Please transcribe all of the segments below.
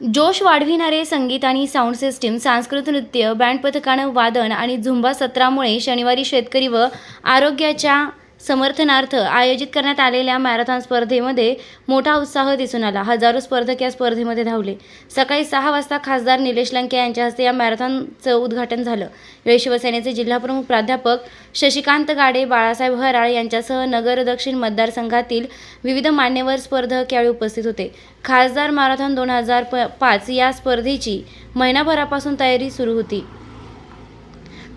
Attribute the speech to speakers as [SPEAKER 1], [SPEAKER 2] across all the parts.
[SPEAKER 1] जोश वाढविणारे संगीत आणि साऊंड सिस्टीम सांस्कृतिक नृत्य बँड पथकानं वादन आणि झुंबा सत्रामुळे शनिवारी शेतकरी व आरोग्याच्या समर्थनार्थ आयोजित करण्यात आलेल्या मॅरेथॉन स्पर्धेमध्ये मोठा उत्साह दिसून आला. हजारो स्पर्धक या स्पर्धेमध्ये धावले. सकाळी सहा वाजता खासदार निलेश लंके यांच्या हस्ते या मॅरेथॉनचं उद्घाटन झालं. यावेळी शिवसेनेचे जिल्हाप्रमुख प्राध्यापक शशिकांत गाडे बाळासाहेब हराळ यांच्यासह नगर दक्षिण मतदारसंघातील विविध मान्यवर स्पर्धक यावेळी उपस्थित होते. खासदार मॅरेथॉन दोन हजार प पाच या स्पर्धेची महिनाभरापासून तयारी सुरू होती.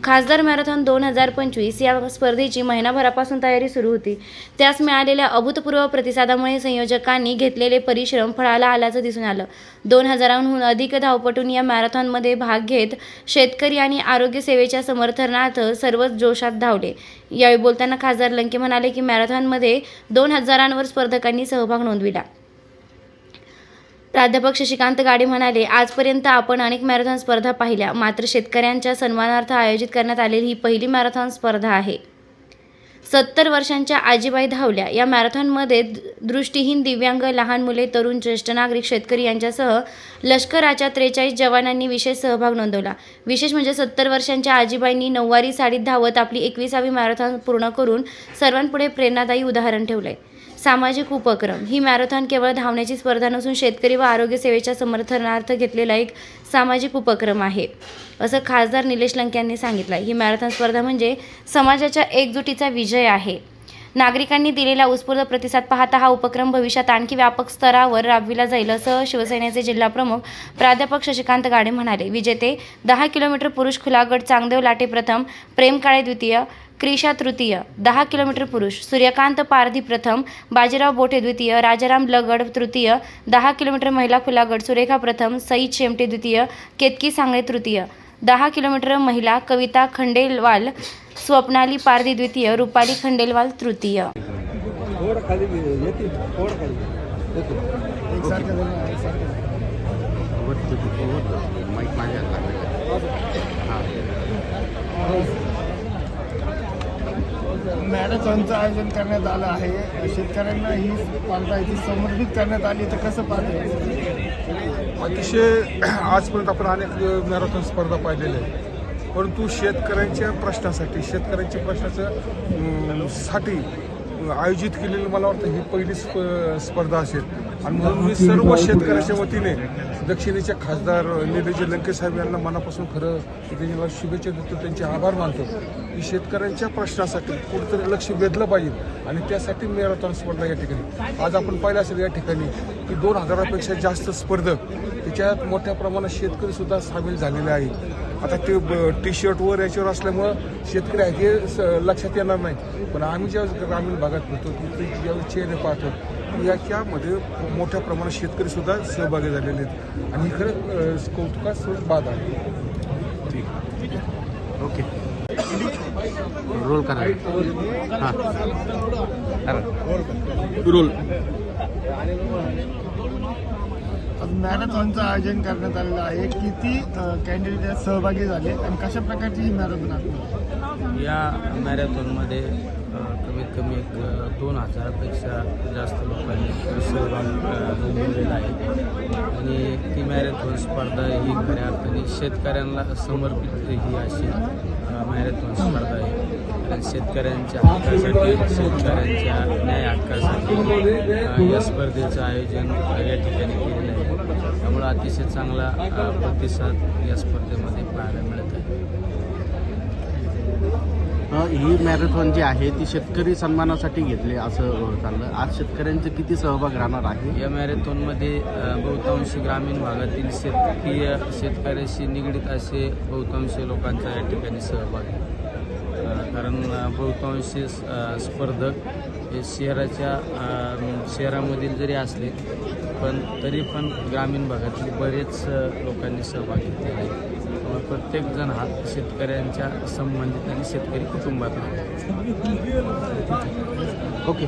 [SPEAKER 1] खासदार मॅरेथॉन दोन हजार पंचवीस या स्पर्धेची महिनाभरापासून तयारी सुरू होती. त्यास मिळालेल्या अभूतपूर्व प्रतिसादामुळे संयोजकांनी घेतलेले परिश्रम फळाला आल्याचं दिसून आलं. दोन हजारांहून अधिक धावपटून या मॅरेथॉनमध्ये भाग घेत शेतकरी आणि आरोग्य सेवेच्या समर्थनार्थ सर्वच जोशात धावले. यावेळी बोलताना खासदार लंके म्हणाले की मॅरेथॉनमध्ये दोन हजारांवर स्पर्धकांनी सहभाग नोंदविला. प्राध्यापक शशिकांत गाडे म्हणाले आजपर्यंत आपण अनेक मॅरेथॉन स्पर्धा पाहिल्या. मात्र शेतकऱ्यांच्या सन्मानार्थ आयोजित करण्यात आलेली ही पहिली मॅरेथॉन स्पर्धा आहे. सत्तर वर्षांच्या आजीबाई धावल्या. या मॅरेथॉनमध्ये दृष्टीहीन दिव्यांग लहान मुले तरुण ज्येष्ठ नागरिक शेतकरी यांच्यासह लष्कराच्या त्रेचाळीस जवानांनी विशेष सहभाग नोंदवला. विशेष म्हणजे सत्तर वर्षांच्या आजीबाईंनी नऊवारी साडीत धावत आपली एकविसावी मॅरेथॉन पूर्ण करून सर्वांपुढे प्रेरणादायी उदाहरण ठेवलंय. सामाजिक उपक्रम. ही मॅरेथॉन केवळ धावण्याची स्पर्धा नसून शेतकरी व आरोग्य सेवेच्या समर्थनार्थ घेतलेला एक सामाजिक उपक्रम आहे असं खासदार निलेश लंके यांनी सांगितलं ही मॅरेथॉन स्पर्धा म्हणजे समाजाच्या एकजुटीचा विजय आहे. नागरिकांनी दिलेला उत्स्फूर्त प्रतिसाद पाहता हा उपक्रम भविष्यात आणखी व्यापक स्तरावर राबविला जाईल असं शिवसेनेचे जिल्हाप्रमुख प्राध्यापक शशिकांत गाडे म्हणाले. विजेते दहा किलोमीटर पुरुष खुला गट चांगदेव लाटे प्रथम प्रेम काळे द्वितीय क्रिशा तृतीय दहा किलोमीटर पुरुष सूर्यकांत पारधी प्रथम बाजीराव बोठे द्वितीय राजाराम लगड तृतीय दहा किलोमीटर महिला खुला गट सुरेखा प्रथम सई चेमटे द्वितीय केतकी सांगळे तृतीय दहा किलोमीटर महिला कविता खंडेलवाल स्वप्नाली पारधी द्वितीय रुपाली खंडेलवाल तृतीय
[SPEAKER 2] थोडं खाली येते थोडं खाली येते
[SPEAKER 3] माईक माझ्या
[SPEAKER 4] मॅरेथॉनचं आयोजन करण्यात आलं आहे. शेतकऱ्यांना ही स्पर्धा इथे समर्पित करण्यात आली. तर कसं पाहते
[SPEAKER 5] अतिशय आजपर्यंत आपण अनेक मॅरेथॉन स्पर्धा पाहिलेल्या आहेत. परंतु शेतकऱ्यांच्या प्रश्नासाठी शेतकऱ्यांच्या प्रश्नाचं साठी आयोजित केलेली मला वाटतं ही पहिली स्प- स्पर्धा असेल. आणि म्हणून मी सर्व शेतकऱ्याच्या वतीने दक्षिणेचे खासदार निलेजी लंके साहेब यांना मनापासून खरं त्यांना शुभेच्छा देतो त्यांचे आभार मानतो. की शेतकऱ्यांच्या प्रश्नासाठी कुठेतरी लक्ष वेधलं पाहिजे आणि त्यासाठी मॅरेथॉन स्पर्धा या ठिकाणी. आज आपण पाहिलं असेल या ठिकाणी की दोन हजारापेक्षा जास्त स्पर्धक त्याच्यात मोठ्या प्रमाणात शेतकरी सुद्धा सामील झालेले आहेत. आता ते टी शर्टवर याच्यावर असल्यामुळं शेतकरी हे स- लक्षात येणार नाही पण आम्ही ज्या ग्रामीण भागात फिरतो तिथे ज्यावेळी चेहरे पाहतो याच्यामध्ये मोठ्या प्रमाणात शेतकरी सुद्धा सहभागी झालेले आहेत. आणि खरं कौतुकास बाद आहे.
[SPEAKER 3] ओके. रोल करा. हां. करा. रोल
[SPEAKER 4] मॅरेथॉनचं आयोजन करण्यात आलेलं आहे. किती कॅन्डिडेट सहभागी झाले आणि कशा प्रकारची ही मॅरेथॉन आहे
[SPEAKER 6] या मॅरेथॉनमध्ये कमीत कमी एक दोन हजारापेक्षा जास्त लोकांनी सहभाग नोंदवलेला आहे. आणि ती मॅरेथॉन स्पर्धा ही खऱ्या अर्थाने शेतकऱ्यांना समर्पित ही अशी मॅरेथॉन स्पर्धा आहे. आणि शेतकऱ्यांच्या हक्कासाठी शेतकऱ्यांच्या न्याय हक्कासाठी या स्पर्धेचं आयोजन या ठिकाणी केलेलं आहे. त्यामुळं अतिशय चांगला प्रतिसाद या स्पर्धेमध्ये पाहायला मिळत आहे.
[SPEAKER 3] ही मॅरेथॉन जी आहे ती शेतकरी सन्मानासाठी घेतली असं चाललं. आज शेतकऱ्यांचे किती सहभाग राहणार आहे?
[SPEAKER 6] या मॅरेथॉनमध्ये बहुतांश ग्रामीण भागातील शेतकीय शेतकऱ्याशी निगडीत असे बहुतांश लोकांचा या ठिकाणी सहभाग आहे. कारण बहुतांश स्पर्धक हे शहराच्या शहरामधील जरी असले पण तरी पण ग्रामीण भागातील बरेच लोकांनी सहभाग घेतले आहे प्रत्येकजण हा शेतकऱ्यांच्या संबंधित आणि शेतकरी कुटुंबातला.
[SPEAKER 3] ओके.